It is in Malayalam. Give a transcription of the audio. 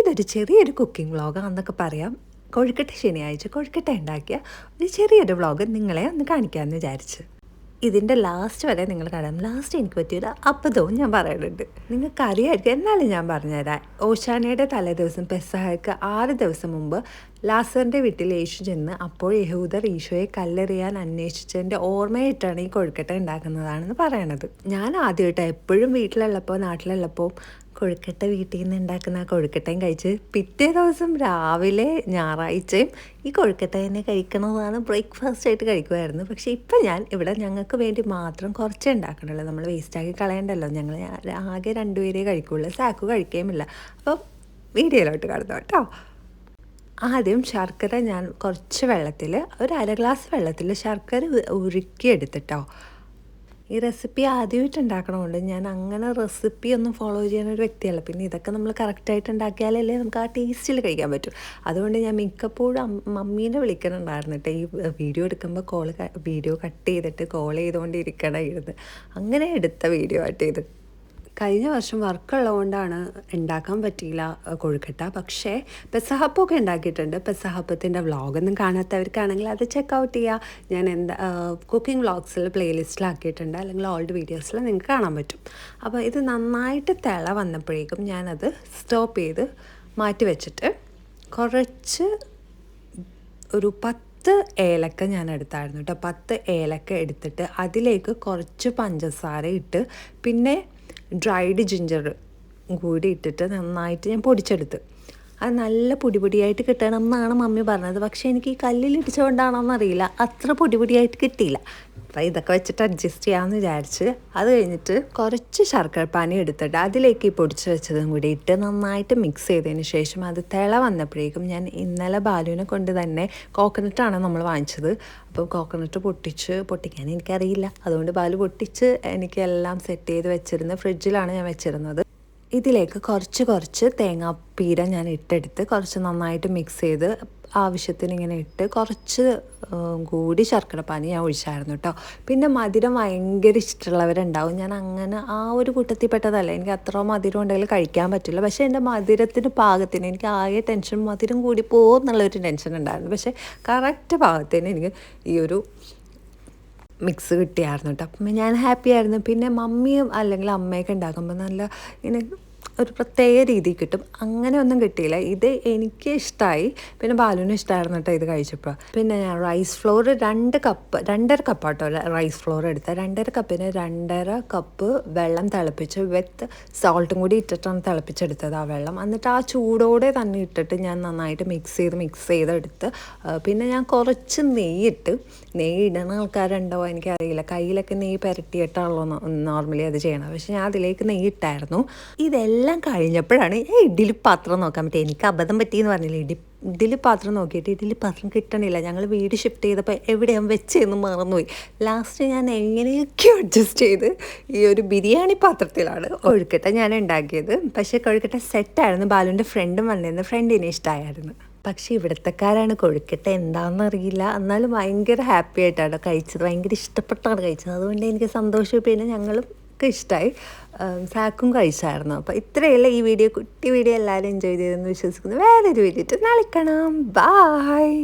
ഇതൊരു ചെറിയൊരു കുക്കിംഗ് വ്ളോഗാണെന്നൊക്കെ പറയാം. കൊഴുക്കട്ട ശനിയാഴ്ച കൊഴുക്കട്ട ഉണ്ടാക്കിയ ഒരു ചെറിയൊരു വ്ളോഗ് നിങ്ങളെ ഒന്ന് കാണിക്കാമെന്ന് വിചാരിച്ച്. ഇതിന്റെ ലാസ്റ്റ് വരെ നിങ്ങൾ കാണാം. ലാസ്റ്റ് എനിക്ക് പറ്റിയൊരു അബദ്ധവും ഞാൻ പറയുന്നുണ്ട്. നിങ്ങൾക്ക് അറിയായിരിക്കും എന്നാലും ഞാൻ പറഞ്ഞുതരാം. ഓശാനയുടെ തലേദിവസം പെസഹയ്ക്ക് ആറ് ദിവസം മുമ്പ് ലാസറിന്റെ വീട്ടിൽ യേശു ചെന്ന് അപ്പോൾ യഹൂദർ ഈശോയെ കല്ലെറിയാൻ അന്വേഷിച്ചതിന്റെ ഓർമ്മയായിട്ടാണ് ഈ കൊഴുക്കട്ട ഉണ്ടാക്കുന്നതാണെന്ന് പറയണത്. ഞാൻ ആദ്യമായിട്ട് എപ്പോഴും വീട്ടിലുള്ളപ്പോൾ നാട്ടിലുള്ളപ്പോൾ കൊഴുക്കട്ട വീട്ടിൽ നിന്ന് ഉണ്ടാക്കുന്ന ആ കൊഴുക്കട്ടയും കഴിച്ച് പിറ്റേ ദിവസം രാവിലെ ഞായറാഴ്ചയും ഈ കൊഴുക്കട്ട തന്നെ കഴിക്കണതാണ് ബ്രേക്ക്ഫാസ്റ്റ് ആയിട്ട് കഴിക്കുമായിരുന്നു. പക്ഷേ ഇപ്പം ഞാൻ ഇവിടെ ഞങ്ങൾക്ക് വേണ്ടി മാത്രം കുറച്ചേ ഉണ്ടാക്കണുള്ളൂ നമ്മൾ വേസ്റ്റാക്കി കളയണ്ടല്ലോ. ഞങ്ങൾ ആകെ രണ്ടുപേരേ കഴിക്കുള്ളൂ. സാക്കു കഴിക്കുകയുമില്ല അപ്പം വീഡിയോയിലോട്ട് കടന്നു കേട്ടോ. ആദ്യം ശർക്കര ഞാൻ കുറച്ച് വെള്ളത്തിൽ ഒരു അര ഗ്ലാസ് വെള്ളത്തിൽ ശർക്കര ഉരുക്കി എടുത്തിട്ടോ ഈ റെസിപ്പി ആദ്യമായിട്ട് ഉണ്ടാക്കണമുണ്ട് ഞാൻ അങ്ങനെ റെസിപ്പി ഒന്നും ഫോളോ ചെയ്യുന്ന ഒരു വ്യക്തിയല്ല. പിന്നെ ഇതൊക്കെ നമ്മൾ കറക്റ്റായിട്ട് ഉണ്ടാക്കിയാലല്ലേ നമുക്ക് ആ ടേസ്റ്റിൽ കഴിക്കാൻ പറ്റും. അതുകൊണ്ട് ഞാൻ മിക്കപ്പോഴും മമ്മീനെ വിളിക്കണുണ്ടായിരുന്നു കേട്ടോ ഈ വീഡിയോ എടുക്കുമ്പോൾ കോൾ വീഡിയോ കട്ട് ചെയ്തിട്ട് കോൾ ചെയ്തുകൊണ്ടിരിക്കണം ഇരുന്ന് അങ്ങനെ എടുത്ത വീഡിയോ ആയിട്ട് ഇത് കഴിഞ്ഞ വർഷം വർക്കുള്ളതുകൊണ്ടാണ് ഉണ്ടാക്കാൻ പറ്റിയില്ല കൊഴുക്കട്ട. പക്ഷേ പെസഹപ്പൊക്കെ ഉണ്ടാക്കിയിട്ടുണ്ട്. പെസഹപ്പത്തിന്റെ വ്ളോഗൊന്നും കാണാത്തവർക്കാണെങ്കിൽ അത് ചെക്ക് ഔട്ട് ചെയ്യുക ഞാൻ എന്താ കുക്കിംഗ് വ്ളോഗ്സിൽ പ്ലേലിസ്റ്റിലാക്കിയിട്ടുണ്ട് അല്ലെങ്കിൽ ഓൾഡ് വീഡിയോസിൽ നിങ്ങൾക്ക് കാണാൻ പറ്റും. അപ്പോൾ ഇത് നന്നായിട്ട് തിള വന്നപ്പോഴേക്കും ഞാനത് സ്റ്റോപ്പ് ചെയ്ത് മാറ്റി വെച്ചിട്ട് കുറച്ച് ഒരു പത്ത് ഏലക്ക ഞാൻ എടുത്തായിരുന്നു കേട്ടോ പത്ത് ഏലക്ക എടുത്തിട്ട് അതിലേക്ക് കുറച്ച് പഞ്ചസാര ഇട്ട് പിന്നെ ഡ്രൈഡ് ജിഞ്ചർ കൂടി ഇട്ടിട്ട് നന്നായിട്ട് ഞാൻ പൊടിച്ചെടുത്ത്. അത് നല്ല പൊടിപൊടിയായിട്ട് കിട്ടണം എന്നാണ് മമ്മി പറഞ്ഞത്. പക്ഷേ എനിക്ക് ഈ കല്ലിൽ ഇടിച്ചുകൊണ്ടാണോന്നറിയില്ല അത്ര പൊടിപൊടിയായിട്ട് കിട്ടിയില്ല. അപ്പം ഇതൊക്കെ വെച്ചിട്ട് അഡ്ജസ്റ്റ് ചെയ്യാമെന്ന് വിചാരിച്ച് അത് കഴിഞ്ഞിട്ട് കുറച്ച് ശർക്കരപ്പാനി എടുത്തിട്ട് അതിലേക്ക് ഈ പൊടിച്ച് വെച്ചതും കൂടി ഇട്ട് നന്നായിട്ട് മിക്സ് ചെയ്തതിന് ശേഷം അത് തിള വന്നപ്പോഴേക്കും ഞാൻ ഇന്നലെ ബാലുവിനെ കൊണ്ട് തന്നെ കോക്കനട്ടാണ് നമ്മൾ വാങ്ങിച്ചത്. അപ്പോൾ കോക്കനട്ട് പൊട്ടിച്ച് പൊട്ടിക്കാൻ എനിക്കറിയില്ല. അതുകൊണ്ട് ബാലു പൊട്ടിച്ച് എനിക്ക് എല്ലാം സെറ്റ് ചെയ്ത് വെച്ചിരുന്ന ഫ്രിഡ്ജിലാണ് ഞാൻ വെച്ചിരുന്നത്. ഇതിലേക്ക് കുറച്ച് കുറച്ച് തേങ്ങാപ്പീര ഞാൻ ഇട്ടെടുത്ത് കുറച്ച് നന്നായിട്ട് മിക്സ് ചെയ്ത് ആവശ്യത്തിന് ഇങ്ങനെ ഇട്ട് കുറച്ച് കൂടി ശർക്കര പാനി ഞാൻ ഒഴിച്ചായിരുന്നു കേട്ടോ പിന്നെ മധുരം ഭയങ്കര ഇഷ്ടമുള്ളവരുണ്ടാവും. ഞാൻ അങ്ങനെ ആ ഒരു കൂട്ടത്തിൽ പെട്ടതല്ല എനിക്ക് അത്ര മധുരം ഉണ്ടെങ്കിൽ കഴിക്കാൻ പറ്റില്ല. പക്ഷേ എന്റെ മധുരത്തിന് പാകത്തിന് എനിക്ക് ആകെ ടെൻഷൻ മധുരം കൂടി പോകുമെന്നുള്ളൊരു ടെൻഷൻ ഉണ്ടായിരുന്നു. പക്ഷേ കറക്റ്റ് പാകത്തിന് എനിക്ക് ഈ ഒരു മിക്സ് കിട്ടിയായിരുന്നു കേട്ടോ അപ്പം ഞാൻ ഹാപ്പി ആയിരുന്നു. പിന്നെ മമ്മിയും അല്ലെങ്കിൽ അമ്മയൊക്കെ ഉണ്ടാക്കുമ്പോൾ നല്ല ഇങ്ങനെ ഒരു പ്രത്യേക രീതിയിൽ കിട്ടും. അങ്ങനെ ഒന്നും കിട്ടിയില്ല. ഇത് എനിക്ക് ഇഷ്ടമായി പിന്നെ ബാലുവിനും ഇഷ്ടമായിരുന്നു കേട്ടോ ഇത് കഴിച്ചപ്പോൾ. പിന്നെ ഞാൻ റൈസ് ഫ്ലോർ രണ്ട് കപ്പ് രണ്ടര കപ്പ് കേട്ടോ റൈസ് ഫ്ലോർ എടുത്ത രണ്ടര കപ്പിന് രണ്ടര കപ്പ് വെള്ളം തിളപ്പിച്ച് വിത്ത് സോൾട്ടും കൂടി ഇട്ടിട്ടാണ് തിളപ്പിച്ചെടുത്തത് ആ വെള്ളം. എന്നിട്ട് ആ ചൂടോടെ തന്നെ ഇട്ടിട്ട് ഞാൻ നന്നായിട്ട് മിക്സ് ചെയ്ത് മിക്സ് ചെയ്തെടുത്ത് പിന്നെ ഞാൻ കുറച്ച് നെയ്യിട്ട് നെയ്യ് ഇടുന്ന ആൾക്കാരുണ്ടോ എനിക്കറിയില്ല. കയ്യിലൊക്കെ നെയ്യ് പുരട്ടിയിട്ടാണല്ലോ നോർമലി അത് ചെയ്യണം പക്ഷെ ഞാൻ അതിലേക്ക് നെയ്യ് ഇട്ടായിരുന്നു. ഇതെല്ലാം കഴിഞ്ഞപ്പോഴാണ് ഞാൻ ഇഡ്ഡലി പാത്രം നോക്കാൻ പറ്റിയത് എനിക്ക് അബദ്ധം പറ്റിയെന്ന് പറഞ്ഞില്ല? ഇഡി ഇഡ്ഡലി പാത്രം നോക്കിയിട്ട് ഇഡ്ഡലി പാത്രം കിട്ടണില്ല. ഞങ്ങൾ വീട് ഷിഫ്റ്റ് ചെയ്തപ്പോൾ എവിടെയാണ് വെച്ചതെന്ന് മറന്നുപോയി. ലാസ്റ്റ് ഞാൻ എങ്ങനെയൊക്കെയോ അഡ്ജസ്റ്റ് ചെയ്ത് ഈ ഒരു ബിരിയാണി പാത്രത്തിലാണ് കൊഴുക്കട്ട ഞാൻ ഉണ്ടാക്കിയത്. പക്ഷേ കൊഴുക്കട്ട സെറ്റായിരുന്നു ബാലുവിന്റെ ഫ്രണ്ടും വന്നിരുന്നു. ഫ്രണ്ടിനെ ഇഷ്ടമായിരുന്നു പക്ഷേ ഇവിടുത്തെക്കാരാണ് കൊഴുക്കട്ട എന്താണെന്ന് അറിയില്ല. എന്നാലും ഭയങ്കര ഹാപ്പി ആയിട്ടാണ് കഴിച്ചത്. ഭയങ്കര ഇഷ്ടപ്പെട്ടാണ് കഴിച്ചത്. അതുകൊണ്ട് എനിക്ക് സന്തോഷം പിന്നെ ഞങ്ങളും ഒക്കെ ഇഷ്ടമായി സാക്കും കഴിച്ചായിരുന്നു. അപ്പോൾ ഇത്രയല്ല ഈ വീഡിയോ. കുട്ടി വീഡിയോ എല്ലാവരും എൻജോയ് ചെയ്തെന്ന് വിശ്വസിക്കുന്നു. വേറൊരു വീഡിയോ നാളെ കാണാം. ബായ്